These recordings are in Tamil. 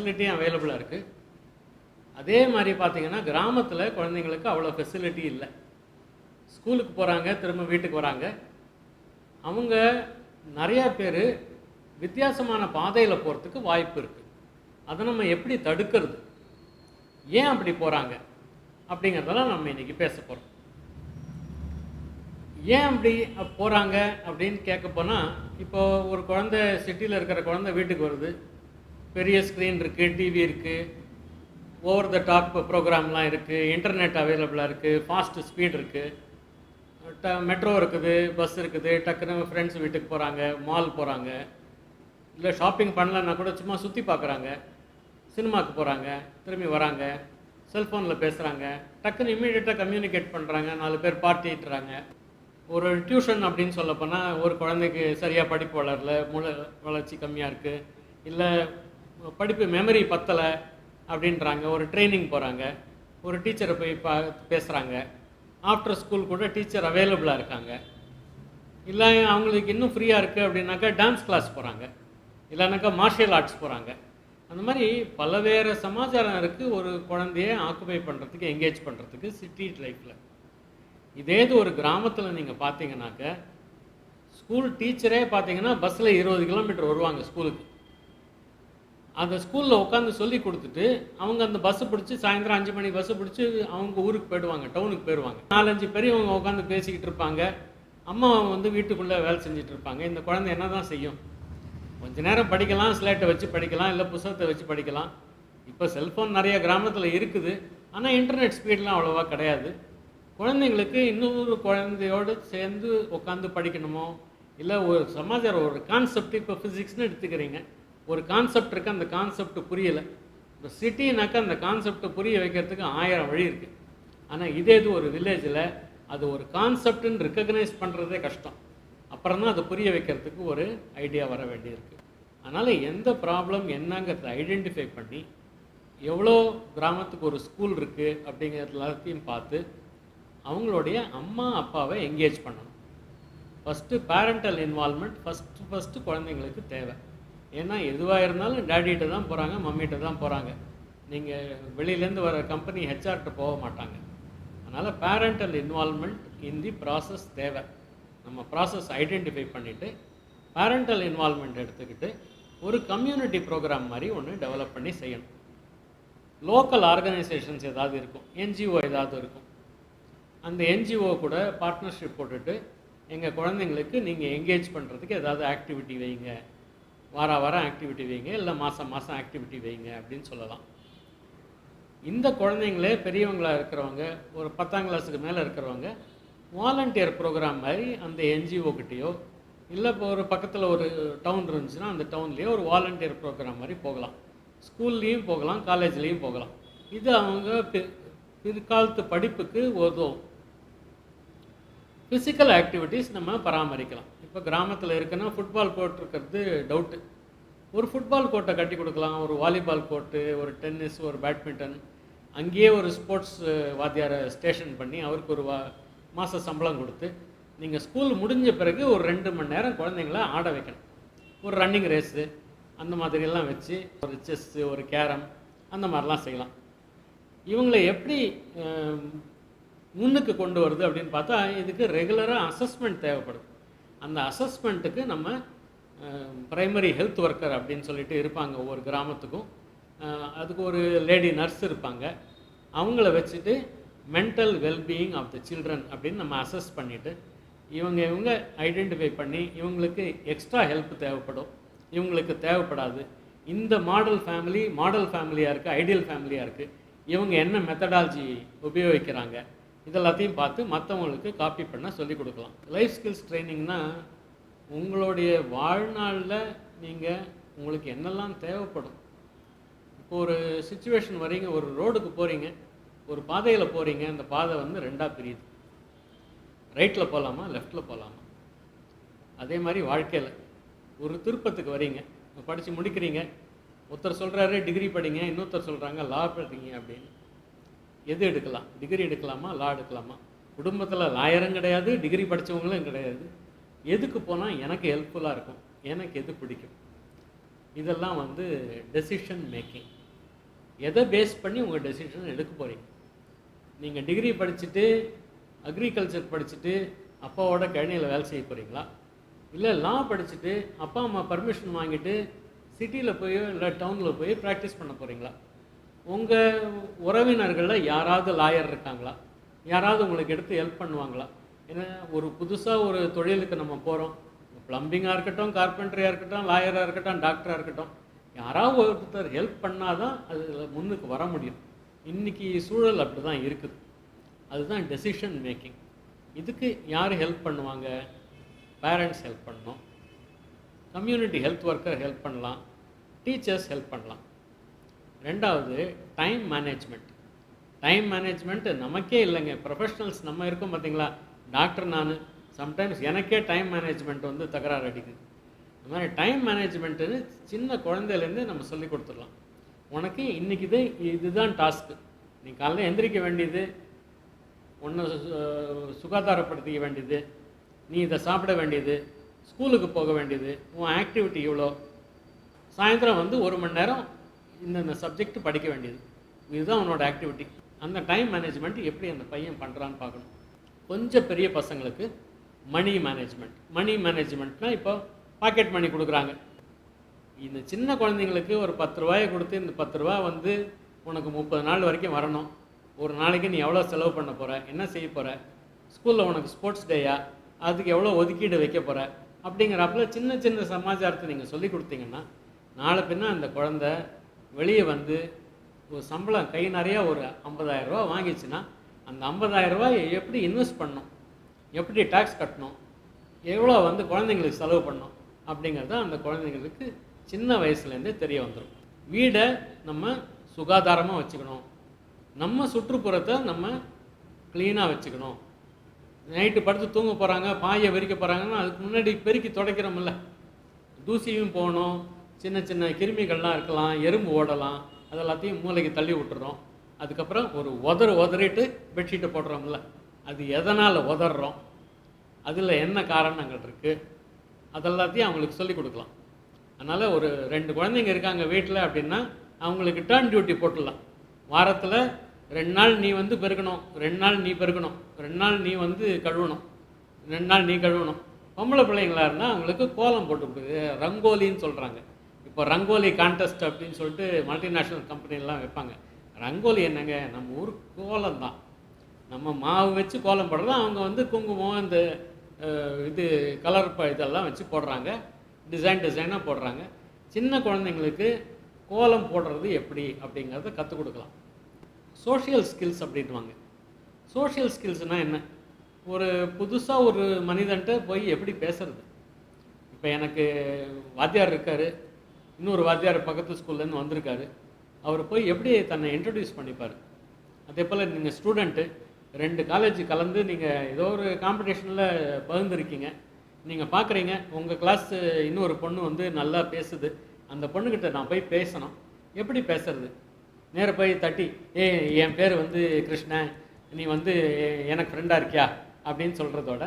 ஃபெசிலிட்டியும் அவைலபிளாக இருக்குது அதே மாதிரி பார்த்தீங்கன்னா கிராமத்தில் குழந்தைங்களுக்கு அவ்வளோ ஃபெசிலிட்டி இல்லை. ஸ்கூலுக்கு போகிறாங்க திரும்ப வீட்டுக்கு வராங்க. அவங்க நிறையா பேர் வித்தியாசமான பாதையில் போகிறதுக்கு வாய்ப்பு இருக்குது அதை நம்ம எப்படி தடுக்கிறது? ஏன் அப்படி போகிறாங்க அப்படிங்கிறதெல்லாம் நம்ம இன்றைக்கி பேச போகிறோம் ஏன் அப்படி போகிறாங்க அப்படின்னு கேட்க போனால் இப்போ ஒரு குழந்தை சிட்டியில் இருக்கிற குழந்தை வீட்டுக்கு வருது. பெரிய ஸ்க்ரீன் இருக்குது டிவி இருக்குது ஓவர் த டாப் ப்ரோக்ராம்லாம் இருக்குது இன்டர்நெட் அவைலபிளாக இருக்குது ஃபாஸ்ட் ஸ்பீட் இருக்குது ட மெட்ரோ இருக்குது பஸ் இருக்குது டக்குன்னு ஃப்ரெண்ட்ஸ் வீட்டுக்கு போகிறாங்க மால் போகிறாங்க இல்லை ஷாப்பிங் பண்ணலன்னா கூட சும்மா சுற்றி பார்க்குறாங்க சினிமாவுக்கு போகிறாங்க திரும்பி வராங்க செல்ஃபோனில் பேசுகிறாங்க டக்குன்னு இம்மீடியட்டாக கம்யூனிகேட் பண்ணுறாங்க நாலு பேர் பார்ட்டிட்டுறாங்க ஒரு டியூஷன் அப்படின்னு சொல்லப்போனால் ஒரு குழந்தைக்கு சரியாக படிப்பு வளரல மூளை வளர்ச்சி கம்மியாக இருக்குது இல்லை படிப்பு மெமரி பத்தலை அப்படின்றாங்க. ஒரு ட்ரைனிங் போகிறாங்க ஒரு டீச்சரை போய் பா பேசுகிறாங்க ஆஃப்டர் ஸ்கூல் கூட டீச்சர் அவைலபிளாக இருக்காங்க. இல்லை அவங்களுக்கு இன்னும் ஃப்ரீயாக இருக்குது அப்படின்னாக்கா டான்ஸ் கிளாஸ் போகிறாங்க இல்லைனாக்கா மார்ஷியல் ஆர்ட்ஸ் போகிறாங்க அந்த மாதிரி பலவேறு சமாச்சாரம் இருக்குது ஒரு குழந்தைய ஆக்குபை பண்ணுறதுக்கு என்கேஜ் பண்ணுறதுக்கு சிட்டி லைஃப்பில் இதே இது ஒரு கிராமத்தில் நீங்கள் பார்த்தீங்கன்னாக்க ஸ்கூல் டீச்சரே பார்த்தீங்கன்னா பஸ்ஸில் இருபது கிலோமீட்டர் வருவாங்க ஸ்கூலுக்கு அந்த ஸ்கூலில் உட்காந்து சொல்லி கொடுத்துட்டு அவங்க அந்த பஸ்ஸு பிடிச்சி சாயந்தரம் அஞ்சு மணிக்கு பஸ்ஸை பிடிச்சி அவங்க ஊருக்கு போயிடுவாங்க டவுனுக்கு போயிடுவாங்க. நாலஞ்சு பெரியவங்க உட்காந்து பேசிக்கிட்டு இருப்பாங்க. அம்மா வந்து வீட்டுக்குள்ளே வேலை செஞ்சுட்டு இருப்பாங்க. இந்த குழந்தை என்ன தான் செய்யும்? கொஞ்ச நேரம் படிக்கலாம் ஸ்லேட்டை வச்சு படிக்கலாம் இல்லை புத்தகத்தை வச்சு படிக்கலாம். இப்போ செல்ஃபோன் நிறைய கிராமத்தில் இருக்குது. ஆனால் இன்டர்நெட் ஸ்பீட்லாம் அவ்வளோவா கிடையாது. குழந்தைங்களுக்கு இன்னொரு குழந்தையோடு சேர்ந்து உட்காந்து படிக்கணுமோ? இல்லை ஒரு சமாச்சாரம் ஒரு கான்செப்ட் இப்போ ஃபிசிக்ஸ்னு எடுத்துக்கிறீங்க. ஒரு கான்செப்ட் இருக்குது அந்த கான்செப்ட் புரியலை. இப்போ சிட்டினாக்கா அந்த கான்செப்டை புரிய வைக்கிறதுக்கு ஆயிரம் வழி இருக்குது ஆனால் இதே இது ஒரு வில்லேஜில் அது ஒரு கான்செப்ட்னு ரெக்கக்னைஸ் பண்ணுறதே கஷ்டம். அப்புறம் தான் அதை புரிய வைக்கிறதுக்கு ஒரு ஐடியா வர வேண்டியிருக்கு. அதனால் எந்த ப்ராப்ளம் என்னங்கிறத ஐடென்டிஃபை பண்ணி எவ்வளோ கிராமத்துக்கு ஒரு ஸ்கூல் இருக்குது அப்படிங்கிறது எல்லாத்தையும் பார்த்து அவங்களுடைய அம்மா அப்பாவை என்கேஜ் பண்ணணும். First parental involvement first first குழந்தைங்களுக்கு தேவை. ஏன்னா எதுவாக இருந்தாலும் டேடிகிட்ட தான் போகிறாங்க மம்மிகிட்ட தான் போகிறாங்க நீங்கள் வெளியிலேருந்து வர கம்பெனி ஹெச்ஆர்கிட்ட போக மாட்டாங்க. அதனால் parental involvement in the process தேவை. நம்ம ப்ராசஸ் ஐடென்டிஃபை பண்ணிவிட்டு பேரண்டல் இன்வால்மெண்ட் எடுத்துக்கிட்டு ஒரு கம்யூனிட்டி ப்ரோக்ராம் மாதிரி ஒன்று டெவலப் பண்ணி செய்யணும். லோக்கல் ஆர்கனைசேஷன்ஸ் ஏதாவது இருக்கும் என்ஜிஓ ஏதாவது இருக்கும். அந்த என்ஜிஓ கூட பார்ட்னர்ஷிப் போட்டுட்டு எங்கள் குழந்தைங்களுக்கு நீங்கள் என்கேஜ் பண்ணுறதுக்கு ஏதாவது ஆக்டிவிட்டி வைங்க. வார வாரம் ஆக்டிவிட்டி வைங்க இல்லை மாதம் மாதம் ஆக்டிவிட்டி வைங்க அப்படின்னு சொல்லலாம். இந்த குழந்தைங்களே பெரியவங்களாக இருக்கிறவங்க ஒரு பத்தாம் கிளாஸுக்கு மேலே இருக்கிறவங்க வாலண்டியர் ப்ரோக்ராம் மாதிரி அந்த என்ஜிஓ கிட்டேயோ இல்லை இப்போ ஒரு பக்கத்தில் ஒரு டவுன் இருந்துச்சுன்னா அந்த டவுன்லேயே ஒரு வாலண்டியர் ப்ரோக்ராம் மாதிரி போகலாம். ஸ்கூல்லேயும் போகலாம் காலேஜ்லேயும் போகலாம். இது அவங்க பிற்காலத்து படிப்புக்கு உதவும். ஃபிசிக்கல் ஆக்டிவிட்டீஸ் நம்ம பராமரிக்கலாம். இப்போ கிராமத்தில் இருக்குன்னா ஃபுட்பால் கோர்ட் இருக்கிறது டவுட்டு ஒரு ஃபுட்பால் கோர்ட்டை கட்டி கொடுக்கலாம். ஒரு வாலிபால் கோர்ட்டு ஒரு டென்னிஸ் ஒரு பேட்மிண்டன் அங்கேயே ஒரு ஸ்போர்ட்ஸ் வாத்தியாரை ஸ்டேஷன் பண்ணி அவருக்கு ஒரு வா மாத சம்பளம் கொடுத்து நீங்கள் ஸ்கூல் முடிஞ்ச பிறகு ஒரு ரெண்டு மணி நேரம் குழந்தைங்கள ஆட வைக்கணும். ஒரு ரன்னிங் ரேஸு அந்த மாதிரியெல்லாம் வச்சு ஒரு செஸ்ஸு ஒரு கேரம் அந்த மாதிரிலாம் செய்யலாம். இவங்களை எப்படி முன்னுக்கு கொண்டு வருது அப்படின்னு பார்த்தா இதுக்கு ரெகுலராக அசஸ்மெண்ட் தேவைப்படுது. அந்த அசஸ்மெண்ட்டுக்கு நம்ம ப்ரைமரி ஹெல்த் ஒர்க்கர் அப்படின்னு சொல்லிட்டு இருப்பாங்க ஒவ்வொரு கிராமத்துக்கும். அதுக்கு ஒரு லேடி நர்ஸ் இருப்பாங்க. அவங்கள வச்சுட்டு mental wellbeing of the children அப்படின்னு நம்ம அசஸ் பண்ணிவிட்டு இவங்க இவங்க ஐடென்டிஃபை பண்ணி இவங்களுக்கு எக்ஸ்ட்ரா ஹெல்ப் தேவைப்படும். இவங்களுக்கு தேவைப்படாது. இந்த மாடல் ஃபேமிலி மாடல் ஃபேமிலியாக இருக்குது ஐடியல் ஃபேமிலியாக இருக்குது இவங்க என்ன மெத்தடாலஜி உபயோகிக்கிறாங்க? இதெல்லாத்தையும் பார்த்து மற்றவங்களுக்கு காப்பி பண்ண சொல்லிக் கொடுக்கலாம். லைஃப் ஸ்கில்ஸ் ட்ரைனிங்னா உங்களுடைய வாழ்நாளில் நீங்கள் உங்களுக்கு என்னெல்லாம் தேவைப்படும்? இப்போ ஒரு சுச்சுவேஷன் வரீங்க ஒரு ரோடுக்கு போகிறீங்க ஒரு பாதையில் போகிறீங்க அந்த பாதை வந்து ரெண்டாக பிரியுது. ரைட்டில் போகலாமா லெஃப்ட்டில் போகலாமா அதே மாதிரி வாழ்க்கையில். ஒரு திருப்பத்துக்கு வரீங்க படித்து முடிக்கிறீங்க ஒருத்தர் சொல்கிறாரு டிகிரி படிங்க இன்னொருத்தர் சொல்கிறாங்க லா படிங்க அப்படின்னு. எது எடுக்கலாம்? டிகிரி எடுக்கலாமா? லா எடுக்கலாமா? குடும்பத்தில் லாயரும் கிடையாது டிகிரி படித்தவங்களும் கிடையாது. எதுக்கு போனால் எனக்கு ஹெல்ப்ஃபுல்லாக இருக்கும். எனக்கு எது பிடிக்கும்? இதெல்லாம் வந்து டெசிஷன் மேக்கிங் எதை பேஸ் பண்ணி உங்கள் டெசிஷன் எடுக்க போகிறீங்க நீங்கள் டிகிரி படிச்சுட்டு அக்ரிகல்ச்சர் படிச்சுட்டு அப்பாவோட கழனியில் வேலை செய்ய போகிறீங்களா இல்லை லா படிச்சுட்டு அப்பா அம்மா பர்மிஷன் வாங்கிட்டு சிட்டியில் போய் இல்லை டவுனில் போய் ப்ராக்டிஸ் பண்ண போகிறீங்களா உங்கள் உறவினர்களில் யாராவது லாயர் இருக்காங்களா? யாராவது உங்களுக்கு எடுத்து ஹெல்ப் பண்ணுவாங்களா? ஏன்னா ஒரு புதுசாக ஒரு தொழிலுக்கு நம்ம போகிறோம் ப்ளம்பிங்காக இருக்கட்டும் கார்பெண்டரியாக இருக்கட்டும் லாயராக இருக்கட்டும் டாக்டராக இருக்கட்டும் யாராவது ஒருத்தர் ஹெல்ப் பண்ணால் தான் அதில் முன்னுக்கு வர முடியும். இன்றைக்கி சூழல் அப்படி தான் இருக்குது. அதுதான் டெசிஷன் மேக்கிங் இதுக்கு யார் ஹெல்ப் பண்ணுவாங்க? பேரண்ட்ஸ் ஹெல்ப் பண்ணணும். கம்யூனிட்டி ஹெல்த் ஒர்க்கர் ஹெல்ப் பண்ணலாம். டீச்சர்ஸ் ஹெல்ப் பண்ணலாம். ரெண்டாவது டைம் மேனேஜ்மெண்ட் டைம் மேனேஜ்மெண்ட்டு நமக்கே இல்லைங்க. ப்ரொஃபஷனல்ஸ் நம்ம இருக்கோம் பார்த்தீங்களா? டாக்டர் நான். சம்டைம்ஸ் எனக்கே டைம் மேனேஜ்மெண்ட் வந்து தகராறு அடிக்குது. இந்த மாதிரி டைம் மேனேஜ்மெண்ட்டுன்னு சின்ன குழந்தையிலேருந்து நம்ம சொல்லி கொடுத்துடலாம். உனக்கு இன்றைக்கி இது இதுதான் டாஸ்க்கு நீ காலைல எந்திரிக்க வேண்டியது ஒன்று சுகாதாரப்படுத்திக்க வேண்டியது நீ இதை சாப்பிட வேண்டியது ஸ்கூலுக்கு போக வேண்டியது உன் ஆக்டிவிட்டி இவ்வளோ. சாயந்தரம் வந்து ஒரு மணி நேரம் இந்தந்த சப்ஜெக்ட் படிக்க வேண்டியது. இதுதான் அவனோட ஆக்டிவிட்டி அந்த டைம் மேனேஜ்மெண்ட் எப்படி அந்த பையன் பண்ணுறான்னு பார்க்கணும். கொஞ்சம் பெரிய பசங்களுக்கு மணி மேனேஜ்மெண்ட் மணி மேனேஜ்மெண்ட்னால் இப்போ பாக்கெட் மணி கொடுக்குறாங்க. இந்த சின்ன குழந்தைங்களுக்கு ஒரு பத்து ரூபாயை கொடுத்து இந்த பத்து ரூபா வந்து உனக்கு முப்பது நாள் வரைக்கும் வரணும். ஒரு நாளைக்கு நீ எவ்வளோ செலவு பண்ண போகிற என்ன செய்ய போகிற ஸ்கூலில் உனக்கு ஸ்போர்ட்ஸ் டேயா அதுக்கு எவ்வளோ ஒதுக்கீடு வைக்க போகிற அப்படிங்கிறப்பல சின்ன சின்ன சமாச்சாரத்தை நீங்கள் சொல்லி கொடுத்தீங்கன்னா நாளை பின்ன அந்த குழந்த வெளியே வந்து ஒரு சம்பளம் கை நிறையா ஒரு ஐம்பதாயிரம் ரூபா வாங்கிச்சுன்னா அந்த 50000 ரூபாயை எப்படி இன்வெஸ்ட் பண்ணணும்? எப்படி டேக்ஸ் கட்டணும்? எவ்வளோ வந்து குழந்தைங்களுக்கு செலவு பண்ணணும்? அப்படிங்கிறது அந்த குழந்தைங்களுக்கு சின்ன வயசுலேருந்தே தெரிய வந்துடும் வீடை நம்ம சுகாதாரமாக வச்சுக்கணும். நம்ம சுற்றுப்புறத்தை நம்ம க்ளீனாக வச்சுக்கணும். நைட்டு படுத்து தூங்க போகிறாங்க பாயை விரிக்க போகிறாங்கன்னா அதுக்கு முன்னாடி பெருக்கி துடைக்கிறோம்ல. தூசியும் போகணும். சின்ன சின்ன கிருமிகள்லாம் இருக்கலாம் எறும்பு ஓடலாம் அது எல்லாத்தையும் மூளைக்கு தள்ளி விட்டுறோம். அதுக்கப்புறம் ஒரு உதறு உதறிட்டு பெட்ஷீட்டை போடுறோம்ல அது எதனால் உதறோம் அதில் என்ன காரணங்கள் இருக்குது அதெல்லாத்தையும் அவங்களுக்கு சொல்லிக் கொடுக்கலாம். அதனால் ஒரு ரெண்டு குழந்தைங்க இருக்காங்க வீட்டில் அப்படின்னா அவங்களுக்கு டேர்ன் டியூட்டி போட்டுடலாம். வாரத்தில் ரெண்டு நாள் நீ வந்து பெருக்கணும் ரெண்டு நாள் நீ பெருக்கணும் ரெண்டு நாள் நீ வந்து கழுவணும் ரெண்டு நாள் நீ கழுவணும். பொம்பளை பிள்ளைங்களா இருந்தால் அவங்களுக்கு கோலம் போட்டு கொடுக்குது ரங்கோலின்னு சொல்கிறாங்க இப்போ ரங்கோலி கான்டெஸ்ட் அப்படின்னு சொல்லிட்டு மல்டிநேஷ்னல் கம்பெனிலாம் வைப்பாங்க. ரங்கோலி என்னங்க? நம்ம ஊர் கோலம் தான் நம்ம மாவு வச்சு கோலம் போடுறது அவங்க வந்து குங்குமம் இந்த இது கலர் இதெல்லாம் வச்சு போடுறாங்க. டிசைன் டிசைனாக போடுறாங்க. சின்ன குழந்தைங்களுக்கு கோலம் போடுறது எப்படி அப்படிங்கிறத கற்றுக் கொடுக்கலாம். சோஷியல் ஸ்கில்ஸ் அப்படின்வாங்க சோஷியல் ஸ்கில்ஸ்னால் என்ன? ஒரு புதுசாக ஒரு மனிதன்ட்ட போய் எப்படி பேசுறது? இப்போ எனக்கு வாத்தியார் இருக்கார். இன்னொரு வாத்தியார் பக்கத்து ஸ்கூல்லேருந்து வந்திருக்காரு. அவர் போய் எப்படி தன்னை இன்ட்ரடியூஸ் பண்ணிப்பார்? அதே போல் நீங்கள் ஸ்டூடெண்ட்டு ரெண்டு காலேஜ் கலந்து நீங்கள் ஏதோ ஒரு காம்படிஷனில் பகிர்ந்துருக்கீங்க. நீங்கள் பார்க்குறீங்க உங்கள் கிளாஸ் இன்னொரு பொண்ணு வந்து நல்லா பேசுது. அந்த பொண்ணுக்கிட்ட நான் போய் பேசணும். எப்படி பேசுறது? நேராக போய் தட்டி ஏ என் பேர் வந்து கிருஷ்ணன் நீ வந்து எனக்கு ஃப்ரெண்டாக இருக்கியா? அப்படின்னு சொல்கிறதோட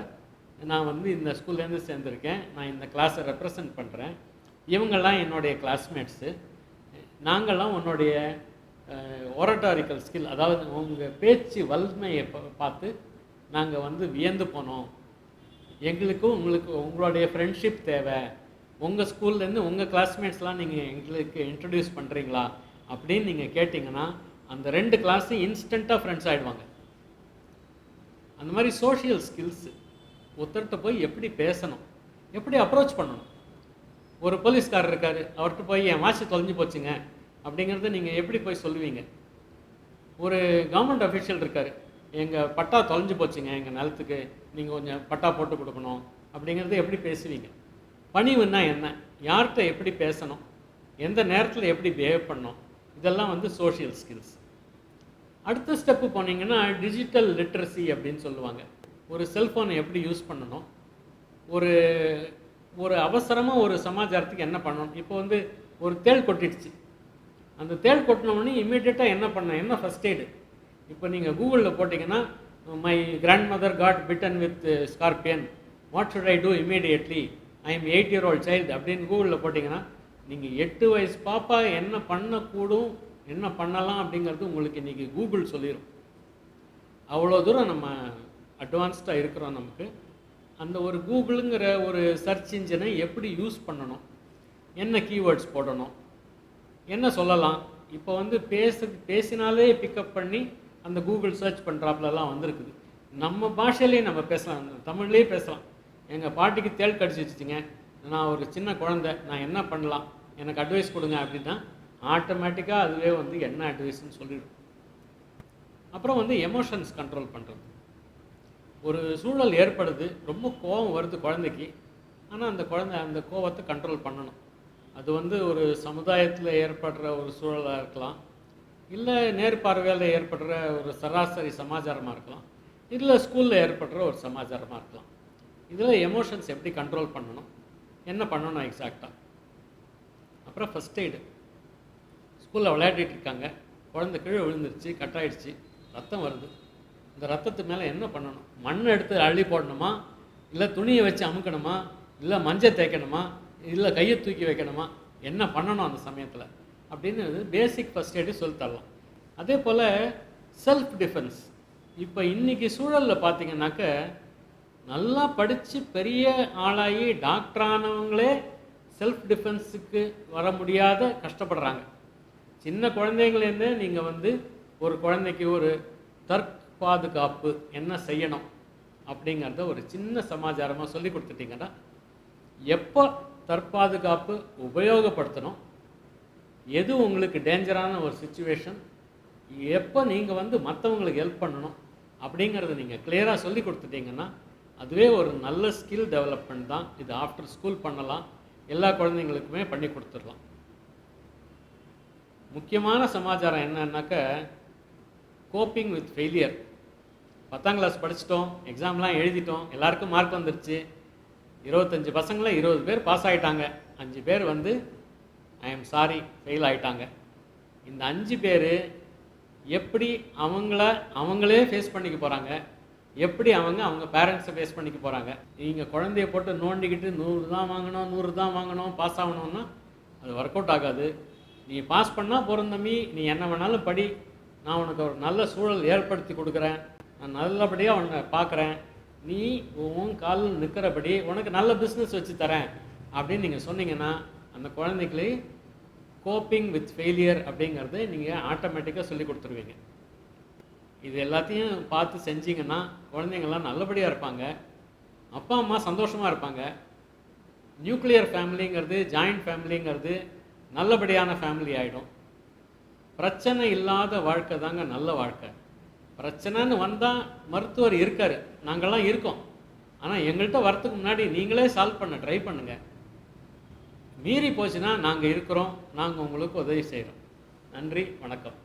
நான் வந்து இந்த ஸ்கூல்லேருந்து சேர்ந்துருக்கேன். நான் இந்த கிளாஸை ரெப்ரசன்ட் பண்ணுறேன் இவங்கெல்லாம் என்னுடைய கிளாஸ்மேட்ஸு நாங்கள்லாம் உன்னுடைய ஒரட்டாரிக்கல் ஸ்கில் அதாவது உங்கள் பேச்சு வலிமையை பார்த்து நாங்கள் வந்து வியந்து போனோம். எங்களுக்கும் உங்களுக்கு உங்களுடைய ஃப்ரெண்ட்ஷிப் தேவை. உங்கள் ஸ்கூல்லேருந்து உங்கள் கிளாஸ்மேட்ஸ்லாம் நீங்கள் எங்களுக்கு இன்ட்ரடியூஸ் பண்ணுறீங்களா அப்படின்னு நீங்கள் கேட்டிங்கன்னா அந்த ரெண்டு கிளாஸும் இன்ஸ்டண்ட்டாக ஃப்ரெண்ட்ஸ் ஆகிடுவாங்க அந்த மாதிரி சோஷியல் ஸ்கில்ஸு ஒருத்தர்கிட்ட போய் எப்படி பேசணும்? எப்படி அப்ரோச் பண்ணணும்? ஒரு போலீஸ்காரர் இருக்கார் அவர்கிட்ட போய் என் வாட்ச் தொலைஞ்சு போச்சுங்க. அப்படிங்கிறத நீங்கள் எப்படி போய் சொல்லுவீங்க? ஒரு கவர்மெண்ட் அஃபிஷியல் இருக்கார் எங்கள் பட்டா தொலைஞ்சு போச்சுங்க எங்கள் நிலத்துக்கு நீங்கள் கொஞ்சம் பட்டா போட்டு கொடுக்கணும். அப்படிங்கிறத எப்படி பேசுவீங்க? பணிவுன்னா என்ன? யார்கிட்ட எப்படி பேசணும்? எந்த நேரத்தில் எப்படி பிஹேவ் பண்ணணும்? இதெல்லாம் வந்து சோஷியல் ஸ்கில்ஸ் அடுத்த ஸ்டெப்பு போனீங்கன்னா டிஜிட்டல் லிட்ரஸி அப்படின்னு சொல்லுவாங்க. ஒரு செல்ஃபோனை எப்படி யூஸ் பண்ணணும்? ஒரு ஒரு அவசரமாக ஒரு சமாச்சாரத்துக்கு என்ன பண்ணணும்? இப்போ வந்து ஒரு தேள் கொட்டிடுச்சு. அந்த தேள் கொட்டினவொடனே உடனே என்ன பண்ண என்ன ஃபஸ்ட் எய்டு இப்போ நீங்கள் கூகுளில் போட்டிங்கன்னா my grandmother got bitten with scorpion what should I do immediately I am eight year old child அப்படின்னு கூகுளில் போட்டிங்கன்னா நீங்கள் எட்டு வயசு பாப்பா என்ன பண்ணக்கூடும்? என்ன பண்ணலாம்? அப்படிங்கிறது உங்களுக்கு இன்றைக்கி கூகுள் சொல்லிடும் அவ்வளோ தூரம் நம்ம அட்வான்ஸ்டாக இருக்கிறோம் நமக்கு. அந்த ஒரு கூகுளுங்கிற ஒரு சர்ச் இன்ஜினை எப்படி யூஸ் பண்ணணும்? என்ன கீவேர்ட்ஸ் போடணும்? என்ன சொல்லலாம்? இப்போ வந்து பேச பேசினாலே பிக்கப் பண்ணி அந்த கூகுள் சர்ச் பண்ணுறாப்புலலாம் வந்திருக்குது. நம்ம பாஷையிலேயே நம்ம பேசலாம். தமிழ்லேயே பேசலாம். எங்கள் பாட்டிக்கு தேள் கடிச்சு வச்சுச்சிங்க. நான் ஒரு சின்ன குழந்தை. நான் என்ன பண்ணலாம்? எனக்கு அட்வைஸ் கொடுங்க அப்படின்னா ஆட்டோமேட்டிக்காக அதுவே வந்து என்ன அட்வைஸ்ன்னு சொல்லிடும். அப்புறம் வந்து எமோஷன்ஸ் கண்ட்ரோல் பண்ணுறது ஒரு சூழல் ஏற்படுது ரொம்ப கோபம் வருது குழந்தைக்கு. ஆனால் அந்த குழந்தை அந்த கோபத்தை கண்ட்ரோல் பண்ணணும். அது வந்து ஒரு சமுதாயத்தில் ஏற்படுற ஒரு சூழலாக இருக்கலாம். இல்லை நேர்பார்வையில் ஏற்படுற ஒரு சராசரி சமாச்சாரமாக இருக்கலாம். இல்லை ஸ்கூலில் ஏற்படுற ஒரு சமாச்சாரமாக இருக்கலாம். இதில் எமோஷன்ஸ் எப்படி கண்ட்ரோல் பண்ணணும்? என்ன பண்ணணும் எக்ஸாக்டாக அப்புறம் ஃபஸ்ட் எய்டு ஸ்கூலில் விளையாடிட்டு இருக்காங்க. குழந்தை கீழே விழுந்துருச்சு கட்டாயிடுச்சு ரத்தம் வருது. இந்த ரத்தத்து மேலே என்ன பண்ணணும்? மண் எடுத்து அள்ளி போடணுமா? இல்லை துணியை வச்சு அமுக்கணுமா? இல்லை மஞ்சள் தேய்க்கணுமா? இல்லை கையை தூக்கி வைக்கணுமா? என்ன பண்ணணும் அந்த சமயத்தில்? அப்படின்னு பேசிக் ஃபஸ்ட் எய்டு சொல்லி தரலாம். அதே போல் செல்ஃப் டிஃபென்ஸ் இப்போ இன்றைக்கி சூழலில் பார்த்தீங்கன்னாக்க நல்லா படித்து பெரிய ஆளாகி டாக்டரானவங்களே செல்ஃப் டிஃபென்ஸுக்கு வர முடியாத கஷ்டப்படுறாங்க. சின்ன குழந்தைங்கலேருந்து நீங்கள் வந்து ஒரு குழந்தைக்கு ஒரு பாதுகாப்பு என்ன செய்யணும் அப்படிங்கிறத ஒரு சின்ன சமாச்சாரமாக சொல்லி கொடுத்துட்டீங்கன்னா எப்போ தற்பாதுகாப்பு உபயோகப்படுத்தணும் எது உங்களுக்கு டேஞ்சரான ஒரு சுச்சுவேஷன் எப்போ நீங்கள் வந்து மற்றவங்களுக்கு ஹெல்ப் பண்ணணும் அப்படிங்கிறத நீங்கள் கிளியராக சொல்லி கொடுத்துட்டீங்கன்னா அதுவே ஒரு நல்ல ஸ்கில் டெவலப்மெண்ட் தான். இது ஆஃப்டர் ஸ்கூல் பண்ணலாம். எல்லா குழந்தைங்களுக்குமே பண்ணி கொடுத்துடலாம். முக்கியமான சமாச்சாரம் என்னன்னாக்க கோப்பிங் வித் ஃபெயிலியர் பத்தாம் கிளாஸ் படிச்சிட்டோம் எக்ஸாம்லாம் எழுதிட்டோம் எல்லாருக்கும் மார்க் வந்துருச்சு. இருபத்தஞ்சி பசங்களில் இருபது பேர் பாஸ் ஆகிட்டாங்க அஞ்சு பேர் வந்து ஐ எம் சாரி ஃபெயில் ஆகிட்டாங்க இந்த அஞ்சு பேர் எப்படி அவங்கள அவங்களே ஃபேஸ் பண்ணிக்க போகிறாங்க எப்படி அவங்க அவங்க பேரண்ட்ஸை ஃபேஸ் பண்ணிக்க போகிறாங்க நீங்கள் குழந்தைய போட்டு நோண்டிக்கிட்டு நூறு தான் வாங்கணும் நூறு தான் வாங்கணும் பாஸ் ஆகணும்னா அது ஒர்க் அவுட் ஆகாது. நீ பாஸ் பண்ணால் பொருந்தமி நீ என்ன வேணாலும் படி. நான் உனக்கு ஒரு நல்ல சூழல் ஏற்படுத்தி கொடுக்குறேன். நான் நல்லபடியாக உன்னை பார்க்குறேன். நீ உன் காலில் நிற்கிறபடி உனக்கு நல்ல பிஸ்னஸ் வச்சு தரேன். அப்படின்னு நீங்கள் சொன்னீங்கன்னா அந்த குழந்தைக்கு கோப்பிங் வித் ஃபெயிலியர் அப்படிங்கிறது நீங்கள் ஆட்டோமேட்டிக்காக சொல்லி கொடுத்துருவீங்க. இது எல்லாத்தையும் பார்த்து செஞ்சீங்கன்னா குழந்தைங்கள்லாம் நல்லபடியாக இருப்பாங்க. அப்பா அம்மா சந்தோஷமாக இருப்பாங்க. நியூக்ளியர் ஃபேமிலிங்கிறது ஜாயிண்ட் ஃபேமிலிங்கிறது நல்லபடியான ஃபேமிலி ஆகிடும் பிரச்சனை இல்லாத வாழ்க்கை தாங்க நல்ல வாழ்க்கை. பிரச்சனைன்னு வந்தால் மருத்துவர் இருக்கார். நாங்கள்லாம் இருக்கோம். ஆனால் எங்கள்கிட்ட வரத்துக்கு முன்னாடி நீங்களே சால்வ் பண்ண ட்ரை பண்ணுங்கள் மீறி போச்சுன்னா நாங்கள் இருக்கிறோம். நாங்கள் உங்களுக்கு உதவி செய்கிறோம் நன்றி வணக்கம்.